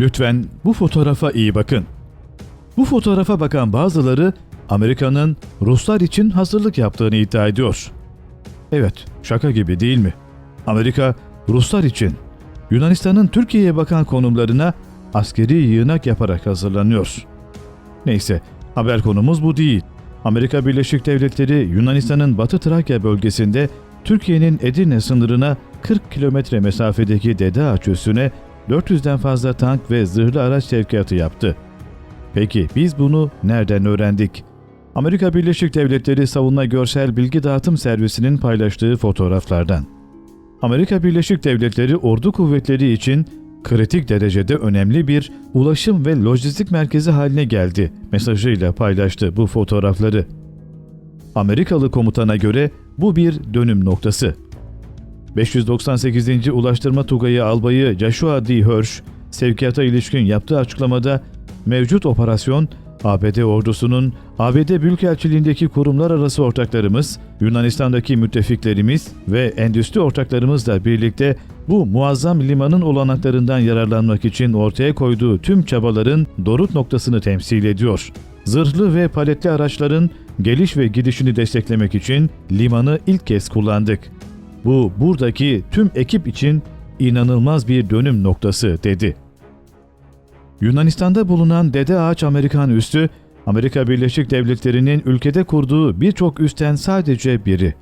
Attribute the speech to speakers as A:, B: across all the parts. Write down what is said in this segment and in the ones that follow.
A: Lütfen bu fotoğrafa iyi bakın. Bu fotoğrafa bakan bazıları Amerika'nın Ruslar için hazırlık yaptığını iddia ediyor. Evet, şaka gibi değil mi? Amerika Ruslar için Yunanistan'ın Türkiye'ye bakan konumlarına askeri yığınak yaparak hazırlanıyor. Neyse, haber konumuz bu değil. Amerika Birleşik Devletleri Yunanistan'ın Batı Trakya bölgesinde Türkiye'nin Edirne sınırına 40 kilometre mesafedeki Dede Ağaç 400'den fazla tank ve zırhlı araç sevkiyatı yaptı. Peki biz bunu nereden öğrendik? Amerika Birleşik Devletleri Savunma Görsel Bilgi Dağıtım Servisi'nin paylaştığı fotoğraflardan. Amerika Birleşik Devletleri ordu kuvvetleri için kritik derecede önemli bir ulaşım ve lojistik merkezi haline geldi mesajıyla paylaştı bu fotoğrafları. Amerikalı komutana göre bu bir dönüm noktası. 598. Ulaştırma Tugayı Albayı Joshua D. Hirsch, sevkiyata ilişkin yaptığı açıklamada mevcut operasyon ABD ordusunun ABD Büyükelçiliğindeki kurumlar arası ortaklarımız, Yunanistan'daki müttefiklerimiz ve endüstri ortaklarımızla birlikte bu muazzam limanın olanaklarından yararlanmak için ortaya koyduğu tüm çabaların doruk noktasını temsil ediyor. Zırhlı ve paletli araçların geliş ve gidişini desteklemek için limanı ilk kez kullandık. Bu buradaki tüm ekip için inanılmaz bir dönüm noktası dedi. Yunanistan'da bulunan Dede Ağaç Amerikan üssü, Amerika Birleşik Devletleri'nin ülkede kurduğu birçok üsten sadece biri.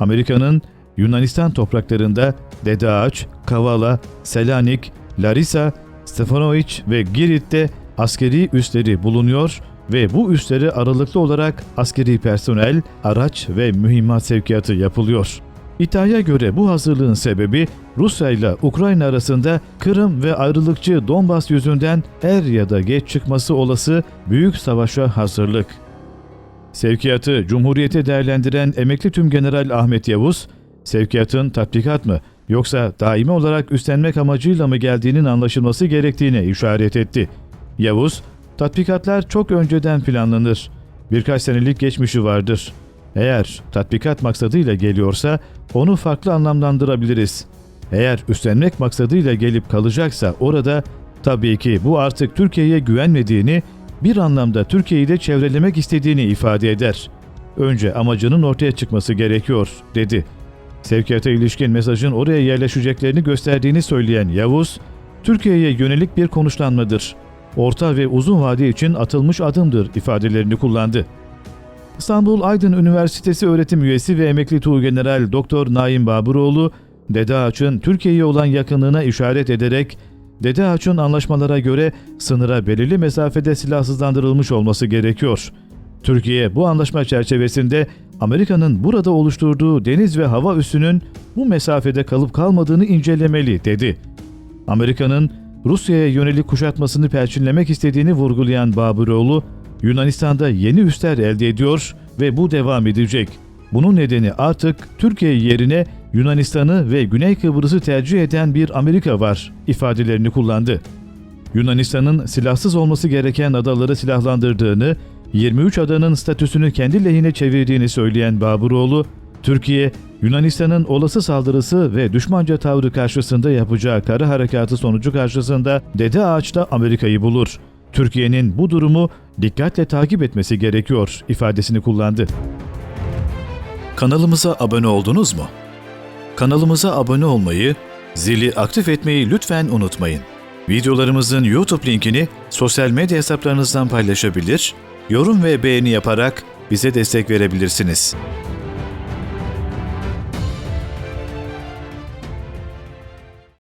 A: Amerika'nın Yunanistan topraklarında Dede Ağaç, Kavala, Selanik, Larisa, Stefanoviç ve Girit'te askeri üsleri bulunuyor ve bu üsleri aralıklı olarak askeri personel, araç ve mühimmat sevkiyatı yapılıyor. İddiaya göre bu hazırlığın sebebi Rusya ile Ukrayna arasında Kırım ve ayrılıkçı Donbas yüzünden er ya da geç çıkması olası büyük savaşa hazırlık. Sevkiyatı Cumhuriyeti değerlendiren emekli tümgeneral Ahmet Yavuz, sevkiyatın tatbikat mı yoksa daimi olarak üstlenmek amacıyla mı geldiğinin anlaşılması gerektiğine işaret etti. Yavuz, tatbikatlar çok önceden planlanır. Birkaç senelik geçmişi vardır. Eğer tatbikat maksadıyla geliyorsa onu farklı anlamlandırabiliriz. Eğer üstlenmek maksadıyla gelip kalacaksa orada tabii ki bu artık Türkiye'ye güvenmediğini, bir anlamda Türkiye'yi de çevrelemek istediğini ifade eder. Önce amacının ortaya çıkması gerekiyor, dedi. Sevkiyata ilişkin mesajın oraya yerleşeceklerini gösterdiğini söyleyen Yavuz, Türkiye'ye yönelik bir konuşlanmadır. Orta ve uzun vade için atılmış adımdır ifadelerini kullandı. İstanbul Aydın Üniversitesi öğretim üyesi ve emekli Tuğgeneral Doktor Naim Baburoğlu, Dede Ağaç'ın Türkiye'ye olan yakınlığına işaret ederek, Dede Ağaç'ın anlaşmalara göre sınıra belirli mesafede silahsızlandırılmış olması gerekiyor. Türkiye bu anlaşma çerçevesinde Amerika'nın burada oluşturduğu deniz ve hava üssünün bu mesafede kalıp kalmadığını incelemeli dedi. Amerika'nın Rusya'ya yönelik kuşatmasını perçinlemek istediğini vurgulayan Baburoğlu, Yunanistan'da yeni üsler elde ediyor ve bu devam edecek. Bunun nedeni artık Türkiye yerine Yunanistan'ı ve Güney Kıbrıs'ı tercih eden bir Amerika var ifadelerini kullandı. Yunanistan'ın silahsız olması gereken adaları silahlandırdığını, 23 adanın statüsünü kendi lehine çevirdiğini söyleyen Baburoğlu, Türkiye, Yunanistan'ın olası saldırısı ve düşmanca tavrı karşısında yapacağı kara harekatı sonucu karşısında Dede Ağaç'ta Amerika'yı bulur. Türkiye'nin bu durumu dikkatle takip etmesi gerekiyor ifadesini kullandı. Kanalımıza abone oldunuz mu? Kanalımıza abone olmayı, zili aktif etmeyi lütfen unutmayın. Videolarımızın YouTube linkini sosyal medya hesaplarınızdan paylaşabilir, yorum ve beğeni yaparak bize destek verebilirsiniz.